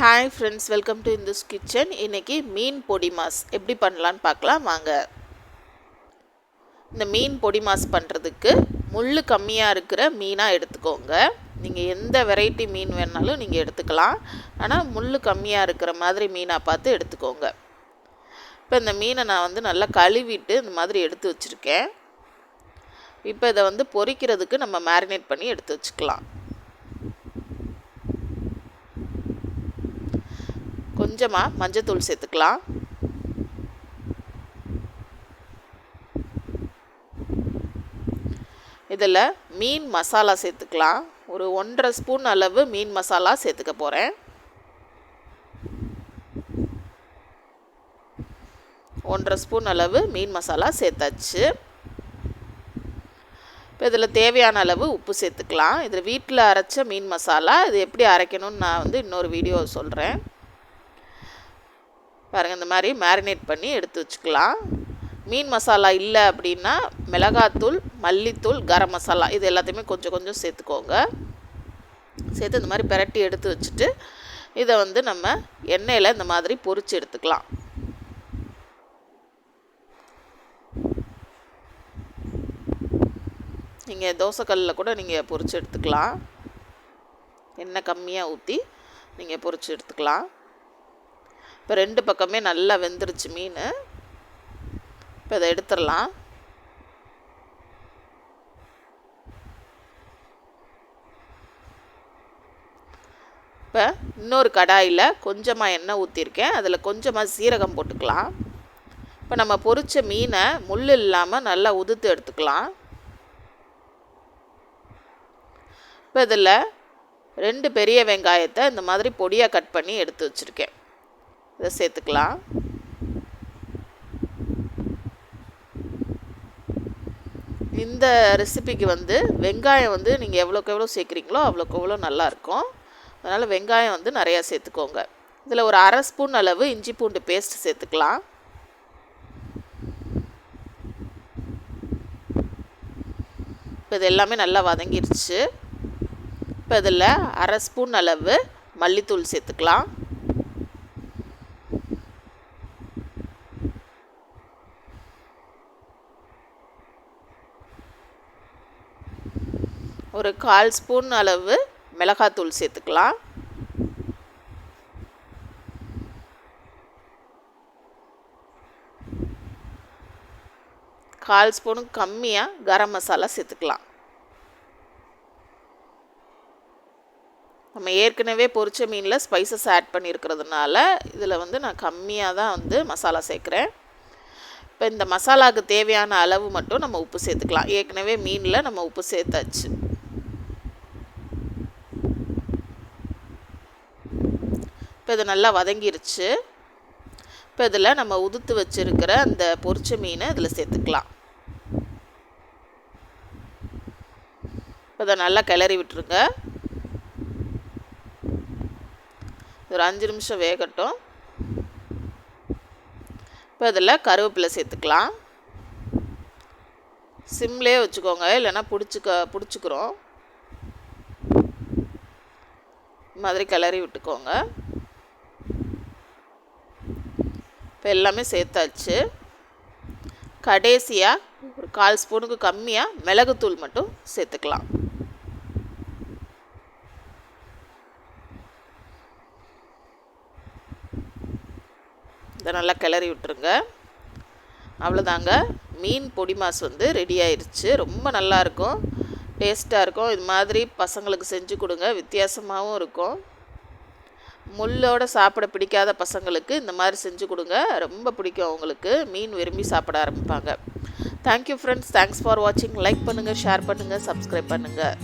Hi friends welcome to Indhu's kitchen இன்றைக்கி மீன் பொடி மாஸ். எப்படி பண்ணலான்னு பார்க்கலாம் வாங்க. இந்த மீன் பொடி மாஸ் பண்ணுறதுக்கு முள் கம்மியாக இருக்கிற மீனாக எடுத்துக்கோங்க. நீங்கள் எந்த வெரைட்டி மீன் வேணாலும் நீங்கள் எடுத்துக்கலாம். ஆனால் முள் கம்மியாக இருக்கிற மாதிரி மீனாக பார்த்து எடுத்துக்கோங்க. இப்போ இந்த மீனை நான் வந்து நல்லா கழுவிட்டு இந்த மாதிரி எடுத்து வச்சுருக்கேன். இப்போ இதை வந்து பொறிக்கிறதுக்கு நம்ம மேரினேட் பண்ணி எடுத்து வச்சுக்கலாம். கொஞ்சமாக மஞ்சத்தூள் சேர்த்துக்கலாம். இதில் மீன் மசாலா சேர்த்துக்கலாம். ஒரு ஒன்றரை ஸ்பூன் அளவு மீன் மசாலா சேர்த்துக்க போகிறேன் ஒன்றரை ஸ்பூன் அளவு மீன் மசாலா சேர்த்தாச்சு. இப்போ இதில் தேவையான அளவு உப்பு சேர்த்துக்கலாம். இதில் வீட்டில் அரைச்ச மீன் மசாலா இது எப்படி அரைக்கணும்னு நான் வந்து இன்னொரு வீடியோ சொல்கிறேன் பாருங்கள் இந்த மாதிரி மேரினேட் பண்ணி எடுத்து வச்சுக்கலாம். மீன் மசாலா இல்லை அப்படின்னா மிளகாத்தூள் மல்லித்தூள் கரம் மசாலா இது எல்லாத்தையுமே கொஞ்சம் கொஞ்சம் சேர்த்துக்கோங்க. சேர்த்து இந்த மாதிரி பிரட்டி எடுத்து வச்சுட்டு இதை வந்து நம்ம எண்ணெயில் இந்த மாதிரி பொறிச்சு எடுத்துக்கலாம். நீங்கள் தோசைக்கல்லில் கூட நீங்கள் பொரித்து எடுத்துக்கலாம். எண்ணெய் கம்மியாக ஊற்றி நீங்கள் பொரித்து எடுத்துக்கலாம். இப்போ ரெண்டு பக்கமே நல்லா வெந்துருச்சு மீன். இப்போ இதை எடுத்துடலாம். இப்போ இன்னொரு கடாயில் கொஞ்சமாக எண்ணெய் ஊற்றிருக்கேன் அதில் கொஞ்சமாக சீரகம் போட்டுக்கலாம். இப்போ நம்ம பொரித்த மீனை முள் இல்லாமல் நல்லா உதுத்து எடுத்துக்கலாம். இப்போ இதில் ரெண்டு பெரிய வெங்காயத்தை இந்த மாதிரி பொடியாக கட் பண்ணி எடுத்து வச்சுருக்கேன். இதை சேர்த்துக்கலாம். இந்த ரெசிபிக்கு வந்து வெங்காயம் வந்து நீங்கள் எவ்வளோக்கு எவ்வளோ சேர்க்குறீங்களோ அவ்வளோக்கு எவ்வளோ நல்லாயிருக்கும். அதனால் வெங்காயம் வந்து நிறையா சேர்த்துக்கோங்க. இதில் ஒரு அரை ஸ்பூன் அளவு இஞ்சி பூண்டு பேஸ்ட் சேர்த்துக்கலாம். இப்போ இது எல்லாமே நல்லா வதங்கிருச்சு. இப்போ இதில் அரை ஸ்பூன் அளவு மல்லித்தூள் சேர்த்துக்கலாம். ஒரு கால் ஸ்பூன் அளவு மிளகாத்தூள் சேர்த்துக்கலாம். கால் ஸ்பூனுக்கு கம்மியாக கரம் மசாலா சேர்த்துக்கலாம். நம்ம ஏற்கனவே பொரிச்ச மீனில் ஸ்பைசஸ் ஆட் பண்ணியிருக்கிறதுனால இதில் வந்து நான் கம்மியாக தான் வந்து மசாலா சேர்க்குறேன். இப்போ இந்த மசாலாவுக்கு தேவையான அளவு மட்டும் நம்ம உப்பு சேர்த்துக்கலாம். ஏற்கனவே மீனில் நம்ம உப்பு சேர்த்தாச்சு. இப்போ இது நல்லா வதங்கிருச்சு. இப்போ இதில் நம்ம உதுத்து வச்சுருக்கிற அந்த பொரிச்ச மீனை இதில் சேர்த்துக்கலாம். இப்போ இதை நல்லா கிளறி விட்டுருங்க. ஒரு அஞ்சு நிமிஷம் வேகட்டும். இப்போ இதில் கருவேப்பிலை சேர்த்துக்கலாம். சிம்லேயே வச்சுக்கோங்க இல்லைன்னா பிடிச்சிக்க பிடிச்சிக்கிறோம். மாதிரி கிளறி விட்டுக்கோங்க. இப்போ எல்லாமே சேர்த்தாச்சு. கடைசியாக ஒரு கால் ஸ்பூனுக்கு கம்மியாக மிளகுத்தூள் மட்டும் சேர்த்துக்கலாம். இதை நல்லா கிளறி விட்டுருங்க. அவ்வளோதாங்க. மீன் பொடி மாஸ் வந்து ரெடி ஆயிடுச்சு ரொம்ப நல்லாயிருக்கும் டேஸ்ட்டாக இருக்கும். இது மாதிரி பசங்களுக்கு செஞ்சு கொடுங்க. வித்தியாசமாகவும் இருக்கும். முள்ளோட சாப்பிட பிடிக்காத பசங்களுக்கு இந்த மாதிரி செஞ்சு கொடுங்க. ரொம்ப பிடிக்கும் அவங்களுக்கு. மீன் விரும்பி சாப்பிட ஆரம்பிப்பாங்க. Thank you friends thanks for வாட்சிங் லைக் பண்ணுங்கள் ஷேர் பண்ணுங்கள் சப்ஸ்கிரைப் பண்ணுங்கள்